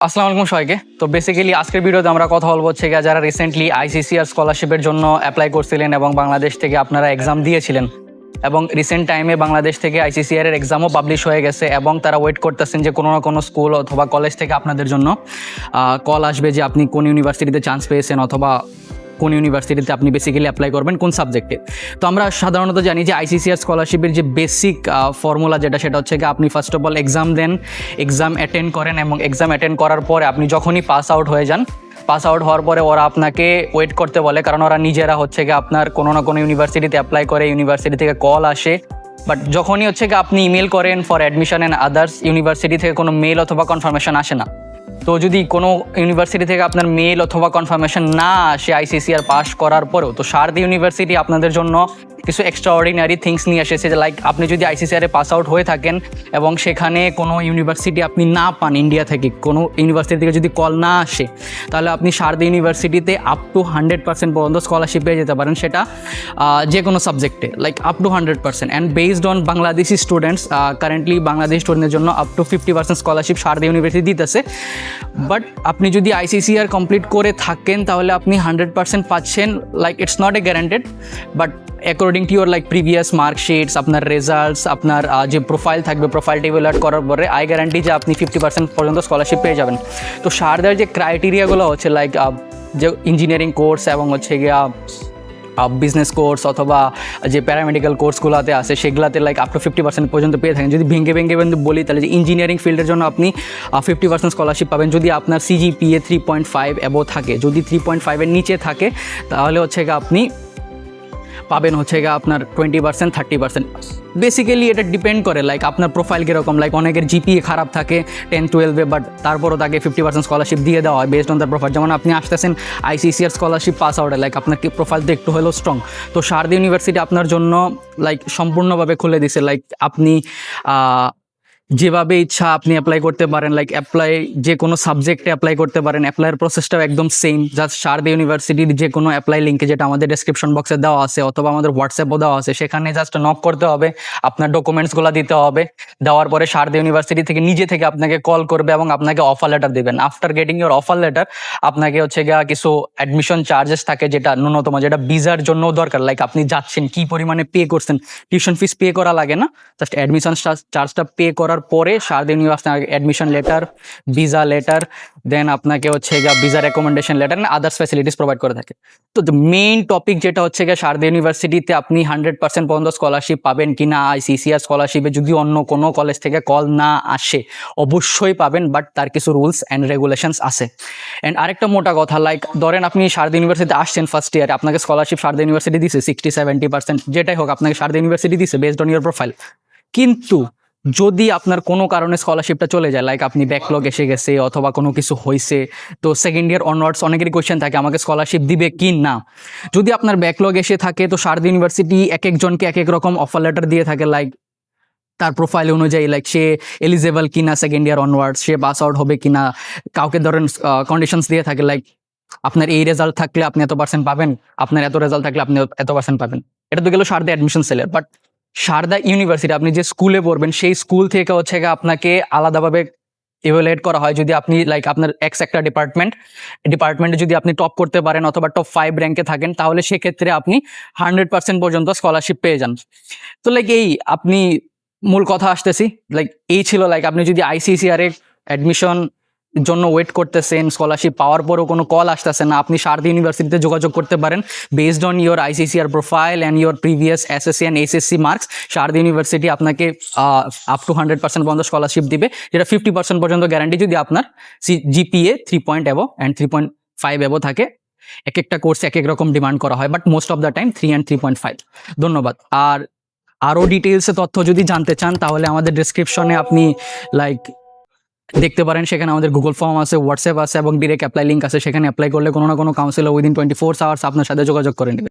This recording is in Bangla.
আসসালামু আলাইকুম সবাইকে। তো বেসিক্যালি আজকের ভিডিওতে আমরা কথা বলব হচ্ছে গিয়ে যারা রিসেন্টলি আইসিসিআর স্কলারশিপের জন্য অ্যাপ্লাই করছিলেন এবং বাংলাদেশ থেকে আপনারা এক্সাম দিয়েছিলেন এবং রিসেন্ট টাইমে বাংলাদেশ থেকে আইসিসিআর এর এক্সামও পাবলিশ হয়ে গেছে এবং তারা ওয়েট করতেছেন যে কোনো না কোনো স্কুল অথবা কলেজ থেকে আপনাদের জন্য কল আসবে যে আপনি কোন ইউনিভার্সিটিতে চান্স পেয়েছেন অথবা কোন ইউনিভার্সিটিতে আপনি বেসিক্যালি অ্যাপ্লাই করবেন, কোন সাবজেক্টে তো আমরা সাধারণত জানি যে আইসিসিআর স্কলারশিপের যে বেসিক ফর্মুলা যেটা, সেটা হচ্ছে কি আপনি first of all exam then exam attend করেন এবং এক্সাম অ্যাটেন্ড করার পরে আপনি যখনই পাস আউট হয়ে যান পাস আউট হওয়ার পরে ওরা আপনাকে ওয়েট করতে বলে, কারণ ওরা নিজেরা হচ্ছে কি আপনার কোনো না কোনো ইউনিভার্সিটিতে অ্যাপ্লাই করে ইউনিভার্সিটি থেকে কল আসে। বাট যখনই হচ্ছে কি আপনি ইমেল করেন for admission and others university থেকে কোনো মেল অথবা কনফার্মেশন আসে না। তো যদি কোনো ইউনিভার্সিটি থেকে আপনার মেল অথবা কনফার্মেশন না আসে আইসিসিআর পাস করার পরেও, তো সারদি ইউনিভার্সিটি আপনাদের জন্য কিছু এক্সট্রা অর্ডিনারি থিংস নিয়ে এসেছে। যে লাইক আপনি যদি আইসিসিআর পাস আউট হয়ে থাকেন এবং সেখানে কোনো ইউনিভার্সিটি আপনি না পান ইন্ডিয়া থেকে, কোনো ইউনিভার্সিটি থেকে যদি কল না আসে, তাহলে আপনি সারদি ইউনিভার্সিটিতে আপ টু হান্ড্রেড পার্সেন্ট পর্যন্ত স্কলারশিপ পেয়ে যেতে পারেন সেটা যে কোনো সাবজেক্টে like up to hundred percent and based on Bangladeshi students currently Bangladesh স্টুডেন্টের জন্য up to fifty percent scholarship Sharda university দিতেছে। বাট আপনি যদি আইসিসিআর কমপ্লিট করে থাকেন, তাহলে আপনি হান্ড্রেড পার্সেন্ট পাচ্ছেন like it's not a guaranteed but according to your like previous marksheets আপনার রেজাল্টস আপনার যে প্রোফাইল থাকবে প্রোফাইলটা ইভ্যালুয়েট করার পরে আই গ্যারান্টি যে আপনি ফিফটি পার্সেন্ট পর্যন্ত স্কলারশিপ পেয়ে যাবেন। তো সারদার যে ক্রাইটেরিয়াগুলো হচ্ছে লাইক যে ইঞ্জিনিয়ারিং কোর্স এবং হচ্ছে গিয়া বিজনেস কোর্স অথবা যে প্যারামেডিক্যাল কোর্সগুলোতে আছে, সেগুলোতে like up to fifty percent পর্যন্ত পেয়ে থাকেন। যদি ভেঙে ভেঙে বলি, তাহলে যে ইঞ্জিনিয়ারিং ফিল্ডের জন্য আপনি ফিফটি পার্সেন্ট স্কলারশিপ পাবেন। যদি আপনার CGPA three point five above থাকে, যদি থ্রি পয়েন্ট ফাইভের নিচে থাকে, তাহলে হচ্ছে আপনি পাবেন হচ্ছে গিয়ে আপনার twenty percent thirty percent basically এটা ডিপেন্ড করে লাইক আপনার প্রোফাইল কীরকম লাইক অনেকের জিপিএ খারাপ থাকে টেন টুয়েলভে বাট তারপরও তাকে ফিফটি পার্সেন্ট স্কলারশিপ দিয়ে দেওয়া হয় বেসড অন দ্য প্রোফাইল যেমন আপনি আসতেছেন আইসিসিআর স্কলারশিপ পাস আউটে লাইক আপনার প্রোফাইল তো একটু হলেও স্ট্রং তো শারদা ইউনিভার্সিটি আপনার জন্য লাইক সম্পূর্ণভাবে খুলে দিছে লাইক আপনি যেভাবে ইচ্ছা আপনি অ্যাপ্লাই করতে পারেন লাইক অ্যাপ্লাই যে কোনো সাবজেক্টে অ্যাপ্লাই করতে পারেন অ্যাপ্লাইয়ের প্রসেসটাও একদম সেম জাস্ট শারদা ইউনিভার্সিটির যে কোনো অ্যাপ্লাই লিঙ্কে যেটা আমাদের ডেসক্রিপশন বক্সে দেওয়া আছে, অথবা আমাদের হোয়াটসঅ্যাপও দেওয়া আছে, সেখানে জাস্ট নক করতে হবে, আপনার ডকুমেন্টসগুলো দিতে হবে, দেওয়ার পরে শারদা ইউনিভার্সিটি থেকে নিজে থেকে আপনাকে কল করবে এবং আপনাকে অফার লেটার দেবেন। After getting your offer letter আপনাকে হচ্ছে গিয়া কিছু অ্যাডমিশন চার্জেস থাকে যেটা ন্যূনতম, যেটা ভিসার জন্য দরকার লাইক আপনি যাচ্ছেন, কি পরিমাণে পে করছেন টিউশন ফিস পে করা লাগে না জাস্ট অ্যাডমিশন চার্জটা পে করার পরে Sharda university admission letter visa letter দেন আপনাকে হচ্ছে গিয়া visa recommendation letter others facilities provide করে থাকে। তো মেইন টপিক যেটা হচ্ছে গিয়ে শারদা ইউনিভার্সিটিতে আপনি হান্ড্রেড পার্সেন্ট পর্যন্ত স্কলারশিপ পাবেন কি না আইসিসিআর স্কলারশিপে যদি অন্য কোনো কলেজ থেকে কল না আসে, অবশ্যই পাবেন বাট তার কিছু রুলস অ্যান্ড রেগুলেশনস আছে। অ্যান্ড আরেকটা মোটা কথা লাইক ধরেন আপনি শারদা ইউনিভার্সিটিতে আসছেন ফার্স্ট ইয়ারে আপনাকে স্কলারশিপ শারদা ইউনিভার্সিটি দিছে সিক্সটি সেভেন্টি পার্সেন্ট যেটাই হোক, আপনাকে শারদা ইউনিভার্সিটি দিছে বেসড অন ইউর প্রোফাইল কিন্তু যদি আপনার কোনো কারণে স্কলারশিপটা চলে যায় লাইক আপনি ব্যাকলগ এসে গেছে অথবা কোনো কিছু হয়েছে তো সেকেন্ড ইয়ার অনওয়ার্ডস অনেকেরই কোয়েশ্চেন থাকে, আমাকে স্কলারশিপ দিবে কি না? যদি আপনার ব্যাকলগ এসে থাকে, তো শারদা ইউনিভার্সিটি এক একজনকে এক এক রকম অফার লেটার দিয়ে থাকে লাইক তার প্রোফাইল অনুযায়ী লাইক সে এলিজেবল কিনা সেকেন্ড ইয়ার অনওয়ার্ড সে পাস আউট হবে কিনা, কাউকে ধরেন কন্ডিশনস দিয়ে থাকে লাইক আপনার এই রেজাল্ট থাকলে আপনি এত পার্সেন্ট পাবেন, আপনার এত রেজাল্ট থাকলে আপনি এত পার্সেন্ট পাবেন। এটা তো গেল সারদা অ্যাডমিশন সেলের বাট সারদা ইউনিভার্সিটি, আপনি যে স্কুলে পড়বেন, সেই স্কুল থেকে হচ্ছে আপনাকে আলাদাভাবে ইভ্যালুয়েট করা হয়। যদি আপনি লাইক আপনার এক্স একটা ডিপার্টমেন্ট ডিপার্টমেন্টে যদি আপনি টপ করতে পারেন অথবা টপ ফাইভ র্যাঙ্কে থাকেন, তাহলে সেক্ষেত্রে আপনি হান্ড্রেড পার্সেন্ট পর্যন্ত স্কলারশিপ পেয়ে যান। তো লাইক এই আপনি মূল কথা আসতেছি লাইক এই ছিল লাইক আপনি যদি আইসিসিআর এর অ্যাডমিশন জন্য ওয়েট করতেছেন স্কলারশিপ পাওয়ার পরেও কোনো কল আসতেছে না। আপনি সারদা ইউনিভার্সিটিতে যোগাযোগ করতে পারেন। Based on your ICCR profile and your previous SSC and SSC marks Sharda university আপনাকে আপ টু হান্ড্রেড পার্সেন্ট পর্যন্ত স্কলারশিপ দিবে, যেটা ফিফটি পার্সেন্ট পর্যন্ত গ্যারান্টি যদি আপনার C GPA three point above and three point five above থাকে এক একটা কোর্সে এক এক রকম ডিমান্ড করা হয় but most of the time three and three point five ধন্যবাদ। আর আরও ডিটেলসে তথ্য যদি জানতে চান, তাহলে আমাদের ডিসক্রিপশনে আপনি লাইক দেখতে পারেন, সেখানে আমাদের গুগল ফর্ম আছে হোয়াটসঅ্যাপ আছে এবং ডিরেক্ট অ্যাপ্লাই লিঙ্ক আছে। সেখানে অ্যাপ্লাই করলে কোনো না কোনো counsellor within twenty four hours আপনার সাথে যোগাযোগ করে নেবে।